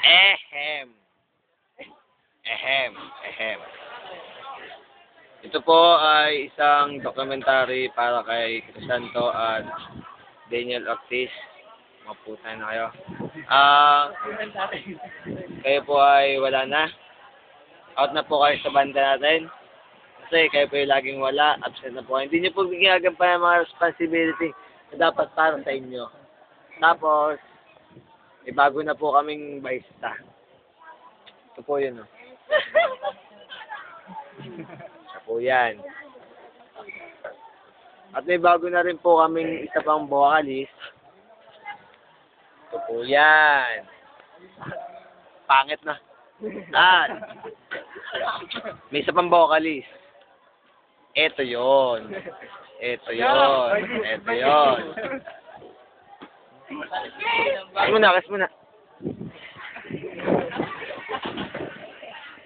Ehem. Ehem. Ehem. Ito po ay isang documentary para kay Crisanto at Daniel Ortiz. Maputa na kayo. Ah, kayo po ay wala na. Out na po kayo sa banda natin. Kasi kayo po yung laging wala. Absent na po kayo. Hindi niyo po ginagampayan ang mga responsibility na dapat para sa inyo. Tapos, may bago na po kaming baista. Ito po yun, oh. Siya po yan. At may bago na rin po kaming isa pang vocalist. Ito po yan. Pangit na. At, may isa pang vocalist. Ito yon. Ito yon. Ito yon. Kiss muna, kiss muna.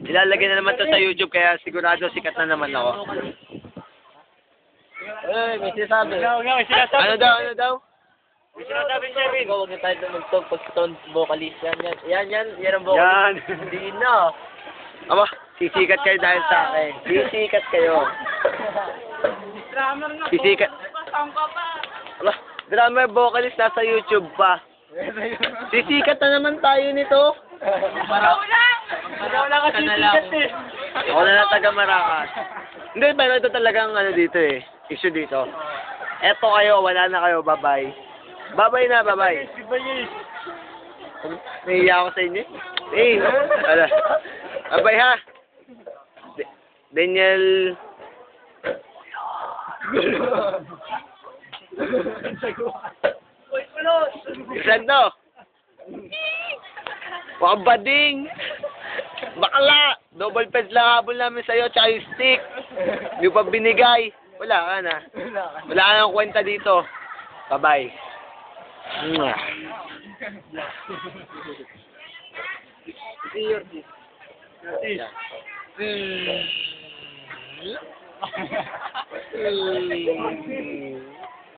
Ilalagay na naman to sa YouTube kaya sigurado sikat na naman ako. Eh, may sinasabi. Ano daw, ano daw? May sinasabi niya rin. Huwag na tayo tumugtog pag tone vocalist. Yan, yan. Yan, yan. Yan ang Yan. vocalist. Hindi na. Aba, sisikat kayo dahil sa akin. Sisikat kayo. Drummer nga. Sisikat. Pasang ka pa. Aba, drummer vocalist nasa YouTube pa. Sisikat na naman tayo nito. Paraw lang. Paraw lang kasi ticket eh. Ako na lang taga Maracas. Hindi, pero ito talagang ano dito eh. Issue dito. Eto kayo, wala na kayo, bye-bye. Bye-bye na, bye-bye. Nahiya ako sa inyo. Eh, ala. Bye-bye ha. Daniel... Uy, pulos. Sando! Mga bading! Bakla! Double peds lang habol namin sa'yo, tsaka yung stick. Hindi pa binigay. Wala ka na. Wala ka nang kwenta dito. Bye-bye. See you. Mm.